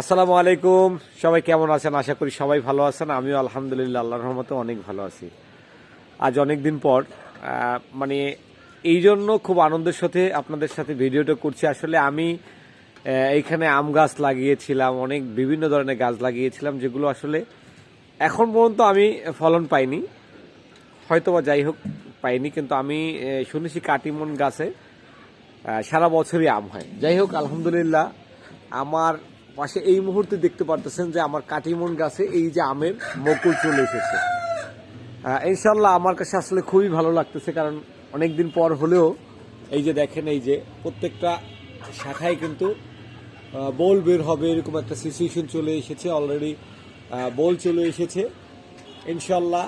আসসালামু আলাইকুম। সবাই কেমন আছেন? আশা করি সবাই ভালো আছেন। আমিও আলহামদুলিল্লাহ, আল্লাহর রহমতে অনেক ভালো আছি। আজ অনেক দিন পর মানে এই জন্য খুব আনন্দের সাথে আপনাদের সাথে ভিডিওটা করছি। আসলে আমি এইখানে আম গাছ লাগিয়েছিলাম, অনেক বিভিন্ন ধরনের গাছ লাগিয়েছিলাম, যেগুলো আসলে এখন পর্যন্ত আমি ফলন পাইনি। হয়তো বা যাই হোক, পাইনি, কিন্তু আমি শুনেছি কাটিমন গাছে সারা বছরই আম হয়। যাই হোক, আলহামদুলিল্লাহ, আমার পাশে এই মুহূর্তে দেখতে পারতেছেন যে আমার কাটিমন গাছে এই যে আমের মকুল চলে এসেছে। ইনশাল্লাহ আমার কাছে আসলে খুবই ভালো লাগতেছে কারণ অনেক দিন পর হলেও এই যে দেখেন এই যে প্রত্যেকটা শাখায় কিন্তু বোল বের হবে এরকম একটা সিচুয়েশন চলে এসেছে অলরেডি বোল চলে এসেছে। ইনশাল্লাহ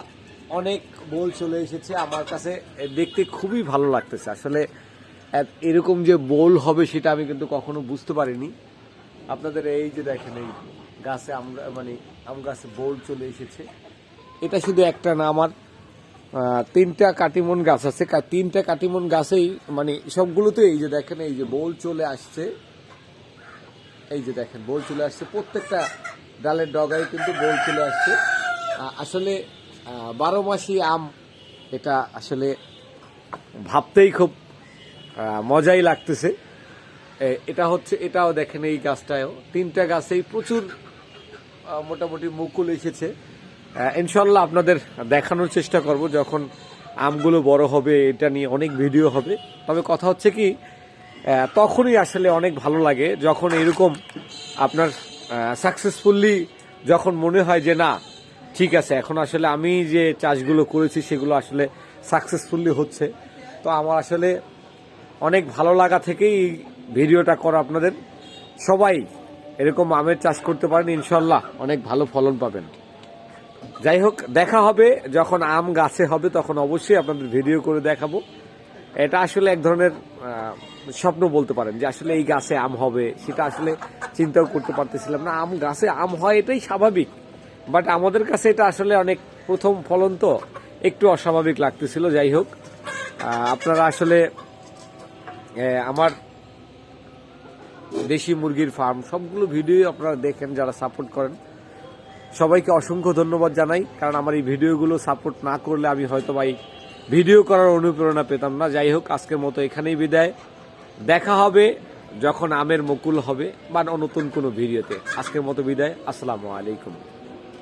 অনেক বোল চলে এসেছে, আমার কাছে দেখতে খুবই ভালো লাগতেছে। আসলে এরকম যে বোল হবে সেটা আমি কিন্তু কখনো বুঝতে পারিনি। আপনাদের এই যে দেখেন, এই গাছে আমরা মানে আম গাছে বোল চলে এসেছে। এটা শুধু একটা না, আমার তিনটা কাটিমন গাছ আছে। তিনটা কাটিমন গাছেই মানে সবগুলোতে এই যে দেখেন, এই যে বোল চলে আসছে। এই যে দেখেন, বোল চলে আসছে। প্রত্যেকটা ডালের ডগায় কিন্তু বোল চলে আসছে। আসলে বারো মাসি আম, এটা আসলে ভাবতেই খুব মজাই লাগতেছে। এটা হচ্ছে, এটাও দেখেন এই গাছটাও তিনটা গাছেই প্রচুর মোটামুটি মুকুল এসেছে। ইনশাল্লাহ আপনাদের দেখানোর চেষ্টা করব যখন আমগুলো বড় হবে, এটা নিয়ে অনেক ভিডিও হবে। তবে কথা হচ্ছে কি তখনই আসলে অনেক ভালো লাগে যখন এরকম আপনার সাকসেসফুলি যখন মনে হয় যে না, ঠিক আছে, এখন আসলে আমি যে চাষগুলো করেছি সেগুলো আসলে সাকসেসফুলি হচ্ছে। তো আমার আসলে অনেক ভালো লাগা থেকেই ভিডিওটা করা আপনাদের। সবাই এরকম আমের চাষ করতে পারেন, ইনশাল্লাহ অনেক ভালো ফলন পাবেন। যাই হোক, দেখা হবে যখন আম গাছে হবে, তখন অবশ্যই আপনাদের ভিডিও করে দেখাবো। এটা আসলে এক ধরনের স্বপ্ন বলতে পারেন যে আসলে এই গাছে আম হবে, সেটা আসলে চিন্তাও করতে পারতেছিলাম না। আম গাছে আম হয় এটাই স্বাভাবিক, বাট আমাদের কাছে এটা আসলে অনেক প্রথম ফলন তো, একটু অস্বাভাবিক লাগতেছিল। যাই হোক আপনারা আসলে আমার দেশি মুরগির ফার্ম, সবগুলো ভিডিও আপনারা দেখেন, যারা সাপোর্ট করেন। সবাইকে অসংখ্য ধন্যবাদ জানাই, কারণ আমার এই ভিডিওগুলো সাপোর্ট না করলে আমি হয়তো ভাই ভিডিও করার অনুপ্রেরণা পেতাম না। যাই হোক, আজকের মতো এখানেই বিদায়। দেখা হবে যখন আমের মুকুল হবে, বা নতুন কোনো ভিডিওতে। আজকের মতো বিদায়। আসসালামু আলাইকুম।